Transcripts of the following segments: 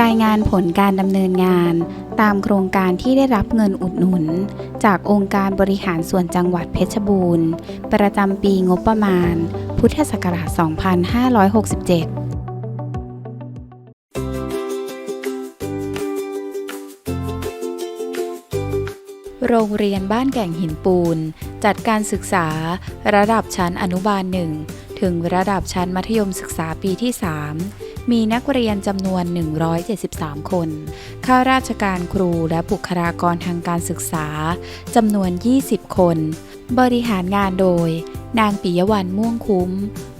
รายงานผลการดำเนินงาน ตามโครงการที่ได้รับเงินอุดหนุน จากองค์การบริหารส่วนจังหวัดเพชรบูรณ์ ประจำปีงบประมาณ พุทธศักราช 2567โรงเรียนบ้านแก่งหินปูน จัดการศึกษา ระดับชั้นอนุบาลหนึ่งถึงระดับชั้นมัธยมศึกษาปีที่ 3 มีนักเรียนจำนวน 173 คน ข้าราชการครูและบุคลากรทางการศึกษาจำนวน 20 คน บริหารงานโดย นางปิยวรรณม่วงคุ้ม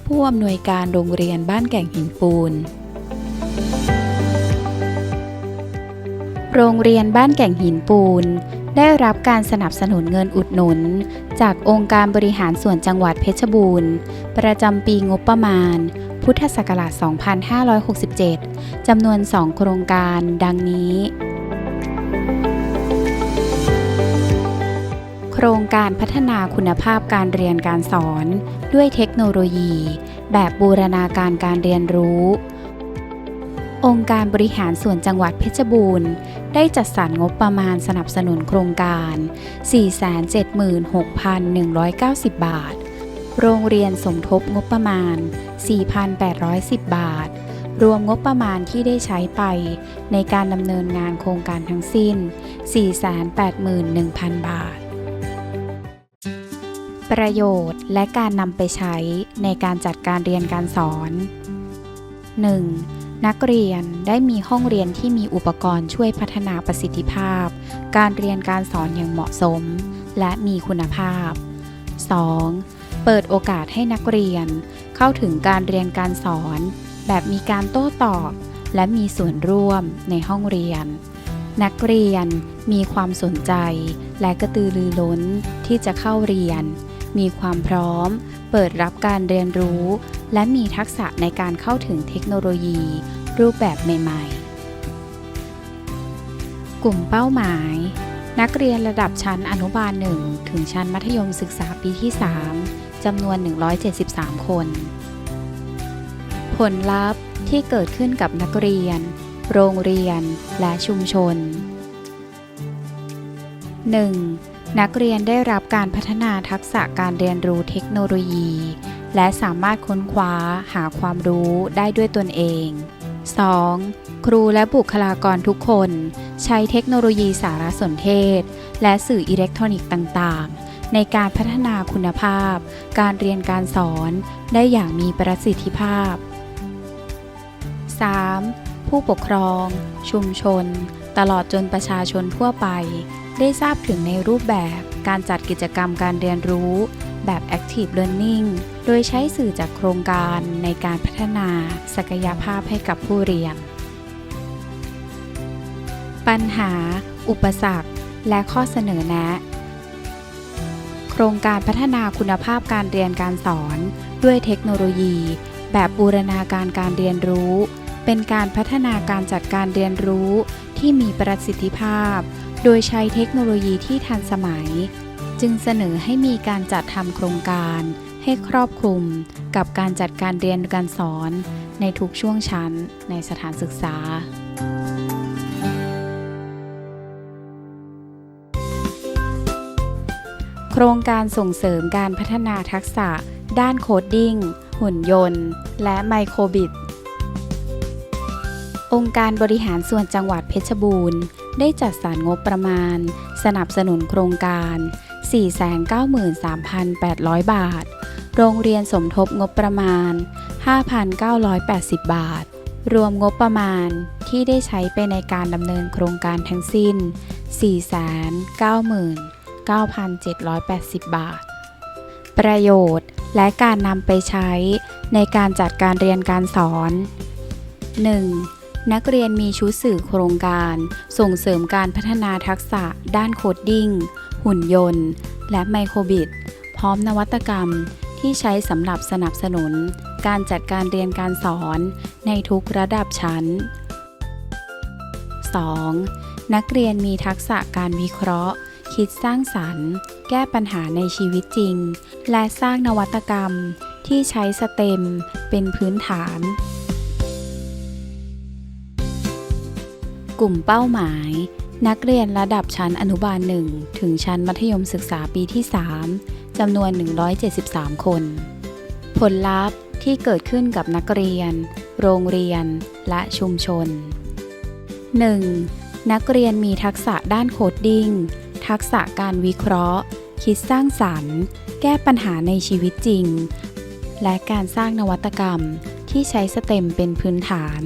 ผู้อำนวยการโรงเรียนบ้านแก่งหินปูน โรงเรียนบ้านแก่งหินปูน ได้รับการสนับสนุนเงินอุดหนุน จากองค์การบริหารส่วนจังหวัดเพชรบูรณ์ ประจำปีงบประมาณ พุทธศักราช 2567 จำนวน 2 โครงการดังนี้ โครงการพัฒนาคุณภาพการเรียนการสอน ด้วยเทคโนโลยี แบบบูรณาการการเรียนรู้ องค์การบริหารส่วนจังหวัดเพชรบูรณ์ ได้จัดสรรงบประมาณสนับสนุนโครงการ 476,190 บาท โรงเรียนสมทบงบประมาณ 4,810 บาท รวมงบประมาณที่ได้ใช้ไป ในการดำเนินงานโครงการทั้งสิ้น 481,000 บาท ประโยชน์และการนำไปใช้ในการจัดการเรียนการสอน 1. นักเรียนได้มีห้องเรียนที่มีอุปกรณ์ช่วยพัฒนาประสิทธิภาพ การเรียนการสอนอย่างเหมาะสม และมีคุณภาพ 2. เปิดโอกาสให้นักเรียน เข้าถึงการเรียนการสอน แบบมีการโต้ตอบ และมีส่วนร่วมในห้องเรียน นักเรียนมีความสนใจ และกระตือรือร้นที่จะเข้าเรียน มีความพร้อม เปิดรับการเรียนรู้ และมีทักษะในการเข้าถึงเทคโนโลยี รูปแบบใหม่ๆ กลุ่มเป้าหมายนักเรียนระดับชั้นอนุบาล 1 ถึงชั้นมัธยมศึกษาปีที่ 3 จำนวน 173 คน ผลลัพธ์ที่เกิดขึ้นกับนักเรียน โรงเรียน และชุมชน 1. นักเรียนได้รับการพัฒนาทักษะการเรียนรู้เทคโนโลยี และสามารถค้นคว้าหาความรู้ได้ด้วยตนเอง 2. ครูและบุคลากรทุกคน ใช้เทคโนโลยีสารสนเทศ และสื่ออิเล็กทรอนิกส์ต่าง ๆ ในการพัฒนาคุณภาพ การเรียนการสอนได้อย่างมีประสิทธิภาพ 3. ผู้ปกครอง ชุมชน ตลอดจนประชาชนทั่วไป ได้ทราบถึงในรูปแบบการจัดกิจกรรมการเรียนรู้ แบบ Active Learning โดยใช้สื่อจากโครงการในการพัฒนาศักยภาพให้กับผู้เรียน ปัญหา อุปสรรค และข้อเสนอแนะ โครงการพัฒนาคุณภาพการเรียนการสอน ด้วยเทคโนโลยี แบบบูรณาการการเรียนรู้ เป็นการพัฒนาการจัดการเรียนรู้ ที่มีประสิทธิภาพ โดยใช้เทคโนโลยีที่ทันสมัย จึงเสนอให้มีการจัดทำโครงการ ให้ครอบคลุม กับการจัดการเรียนการสอน ในทุกช่วงชั้น ในสถานศึกษา โครงการส่งเสริมการพัฒนาทักษะ ด้านโคดดิ้ง หุ่นยนต์ และไมโครบิตองค์การบริหารส่วนจังหวัดเพชรบูรณ์ ได้จัดสรรงบประมาณ สนับสนุนโครงการ 493,800 บาท โรงเรียนสมทบงบประมาณ 5,980 บาท รวมงบประมาณที่ได้ใช้ไปในการดำเนินโครงการทั้งสิ้น 9,780 บาท ประโยชน์และการนำไปใช้ในการจัดการเรียนการสอน 1. นักเรียนมีชุดสื่อโครงการ ส่งเสริมการพัฒนาทักษะ ด้านโคดดิ้ง หุ่นยนต์ และไมโครบิตพร้อมนวัตกรรมที่ใช้สำหรับสนับสนุน การจัดการเรียนการสอนในทุกระดับชั้น 2. นักเรียนมีทักษะการวิเคราะห์ คิดสร้างสรรค์ แก้ปัญหาในชีวิตจริง และสร้างนวัตกรรมที่ใช้สเต็มเป็นพื้นฐาน กลุ่มเป้าหมาย นักเรียนระดับชั้นอนุบาล 1 ถึงชั้นมัธยมศึกษาปีที่ 3จำนวน 173 คน ผลลัพธ์ที่เกิดขึ้นกับนักเรียน โรงเรียน และชุมชน 1. นักเรียนมีทักษะด้านโคดดิ้ง ทักษะการวิเคราะห์ คิดสร้างสรรค์ แก้ปัญหาในชีวิตจริง และการสร้างนวัตกรรมที่ใช้สเต็มเป็นพื้นฐาน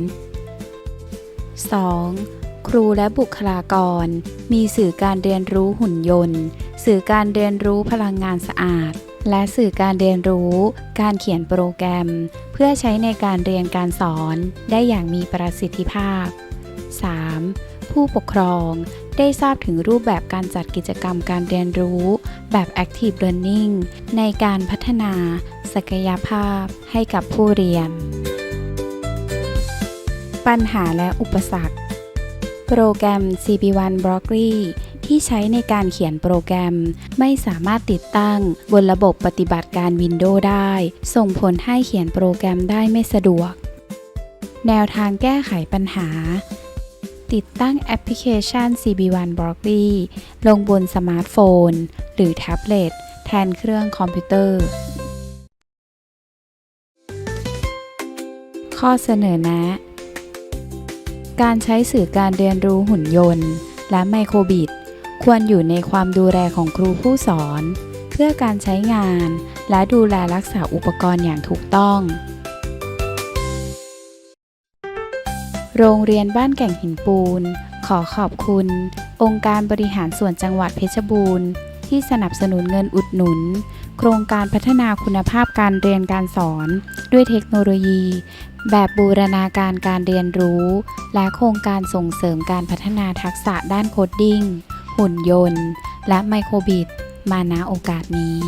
2. ครูและบุคลากร มีสื่อการเรียนรู้หุ่นยนต์ สื่อการเรียนรู้พลังงานสะอาด และสื่อการเรียนรู้ การเขียนโปรแกรม เพื่อใช้ในการเรียนการสอนได้อย่างมีประสิทธิภาพ 3. ผู้ปกครอง ได้ทราบถึงรูปแบบการจัดกิจกรรมการเรียนรู้ แบบ Active Learning ในการพัฒนาศักยภาพให้กับผู้เรียน ปัญหาและอุปสรรค โปรแกรม CP1 Broccoli ที่ใช้ในการเขียนโปรแกรม ไม่สามารถติดตั้งบนระบบปฏิบัติการ Windows ได้ ส่งผลให้เขียนโปรแกรมได้ไม่สะดวก แนวทางแก้ไขปัญหา ติดตั้งแอปพลิเคชัน CB1 Broccoli ลงบนสมาร์ทโฟน หรือแท็บเล็ตแทนเครื่องคอมพิวเตอร์ ข้อเสนอแนะ การใช้สื่อการเรียนรู้หุ่นยนต์ และไมโครบิต ควรอยู่ในความดูแลของครูผู้สอน เพื่อการใช้งาน และดูแลรักษาอุปกรณ์อย่างถูกต้อง โรงเรียนบ้านแก่งหินปูน ขอขอบคุณ องค์การบริหารส่วนจังหวัดเพชรบูรณ์ ที่สนับสนุนเงินอุดหนุน โครงการพัฒนาคุณภาพการเรียนการสอน ด้วยเทคโนโลยี แบบบูรณาการการเรียนรู้ และโครงการส่งเสริมการพัฒนาทักษะด้านโคดดิ้ง หุ่นยนต์ และไมโครบิตมาณโอกาสนี้